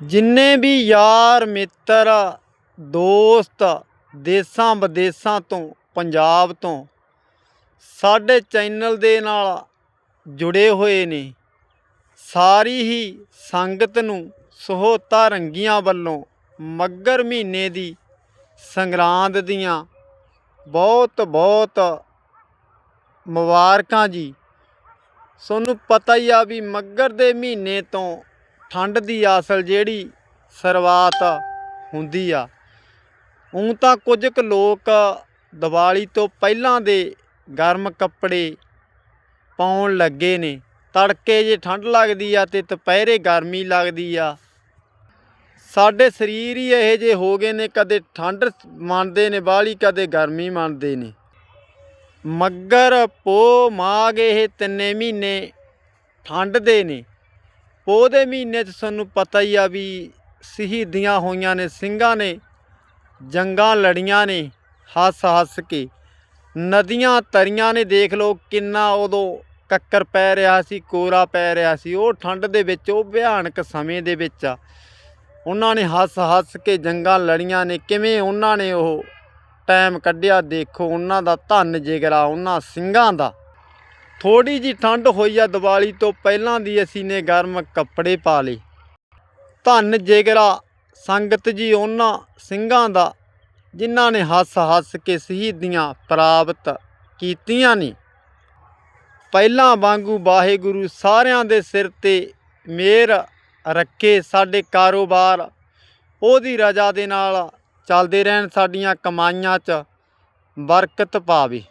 ਜਿੰਨੇ ਵੀ ਯਾਰ, ਮਿੱਤਰ, ਦੋਸਤ ਦੇਸਾਂ ਵਿਦੇਸਾਂ ਤੋਂ, ਪੰਜਾਬ ਤੋਂ ਸਾਡੇ ਚੈਨਲ ਦੇ ਨਾਲ ਜੁੜੇ ਹੋਏ ਨੇ, ਸਾਰੀ ਹੀ ਸੰਗਤ ਨੂੰ ਸਹੋਤਾ ਰੰਗੀਆਂ ਵੱਲੋਂ ਮੱਗਰ ਮਹੀਨੇ ਦੀ ਸੰਗਰਾਂਦ ਦੀਆਂ ਬਹੁਤ ਬਹੁਤ ਮੁਬਾਰਕਾਂ ਜੀ। ਤੁਹਾਨੂੰ ਪਤਾ ਹੀ ਆ ਵੀ ਮੱਗਰ ਦੇ ਮਹੀਨੇ ਤੋਂ ਠੰਡ ਦੀ ਅਸਲ ਜਿਹੜੀ ਸ਼ੁਰੂਆਤ ਹੁੰਦੀ ਆ। ਉਂ ਤਾਂ ਕੁਝ ਕੁ ਲੋਕ ਦੀਵਾਲੀ ਤੋਂ ਪਹਿਲਾਂ ਦੇ ਗਰਮ ਕੱਪੜੇ ਪਾਉਣ ਲੱਗੇ ਨੇ। ਤੜਕੇ ਜੇ ਠੰਡ ਲੱਗਦੀ ਆ ਤੇ ਦੁਪਹਿਰੇ ਗਰਮੀ ਲੱਗਦੀ ਆ। ਸਾਡੇ ਸਰੀਰ ਹੀ ਇਹੋ ਜਿਹੇ ਹੋ ਗਏ ਨੇ, ਕਦੇ ਠੰਡ ਮੰਨਦੇ ਨੇ ਬਾਹਲੀ, ਕਦੇ ਗਰਮੀ ਮੰਨਦੇ ਨੇ। ਮੱਗਰ ਪੋ ਮਾਘ ਇਹ ਤਿੰਨੇ ਮਹੀਨੇ ਠੰਡ ਦੇ ਨੇ। ਪੋਹ ਦੇ ਮਹੀਨੇ 'ਚ ਸਾਨੂੰ ਪਤਾ ਹੀ ਆ ਵੀ ਸ਼ਹੀਦੀਆਂ ਹੋਈਆਂ ਨੇ, ਸਿੰਘਾਂ ਨੇ, ਜੰਗਾਂ ਲੜੀਆਂ ਨੇ, ਹੱਸ ਹੱਸ ਕੇ। ਨਦੀਆਂ ਤਰੀਆਂ ਨੇ, ਦੇਖ ਲਓ ਕਿੰਨਾ ਉਦੋਂ ਕੱਕਰ ਪੈ ਰਿਹਾ ਸੀ, ਕੋਰਾ ਪੈ ਰਿਹਾ ਸੀ। ਉਹ ਠੰਡ ਦੇ ਵਿੱਚ, ਉਹ ਭਿਆਨਕ ਸਮੇਂ ਦੇ ਵਿੱਚ ਆ। ਉਹਨਾਂ ਨੇ ਹੱਸ ਹੱਸ ਕੇ ਜੰਗਾਂ ਲੜੀਆਂ ਨੇ। ਕਿਵੇਂ ਉਹਨਾਂ ਨੇ ਉਹ ਟਾਈਮ ਕੱਢਿਆ, ਦੇਖੋ ਉਹਨਾਂ ਦਾ ਧੰਨ ਜਿਗਰਾ, ਉਹਨਾਂ ਸਿੰਘਾਂ ਦਾ। ਥੋੜੀ ਜੀ ਠੰਡ ਹੋਈ ਆ ਦੀਵਾਲੀ ਤੋਂ ਪਹਿਲਾਂ ਦੀ ਅਸੀਂ ਨੇ ਗਰਮ ਕੱਪੜੇ ਪਾ ਲਏ। ਧੰਨ ਜਿਗਰਾ ਸੰਗਤ ਜੀ ਉਹਨਾਂ ਸਿੰਘਾਂ ਦਾ, ਜਿਨ੍ਹਾਂ ਨੇ ਹੱਸ ਹੱਸ ਕੇ ਸ਼ਹੀਦੀਆਂ ਪ੍ਰਾਪਤ ਕੀਤੀਆਂ ਨੇ। ਪਹਿਲਾਂ ਵਾਂਗੂ ਵਾਹਿਗੁਰੂ ਸਾਰਿਆਂ ਦੇ ਸਿਰ ਤੇ ਮੇਰ ਰੱਖੇ ਸਾਡੇ ਕਾਰੋਬਾਰ। ਉਹਦੀ ਰਜ਼ਾ ਦੇ ਨਾਲ ਚੱਲਦੇ ਰਹਿਣ ਸਾਡੀਆਂ ਕਮਾਈਆਂ 'ਚ ਬਰਕਤ ਪਾਵੇ।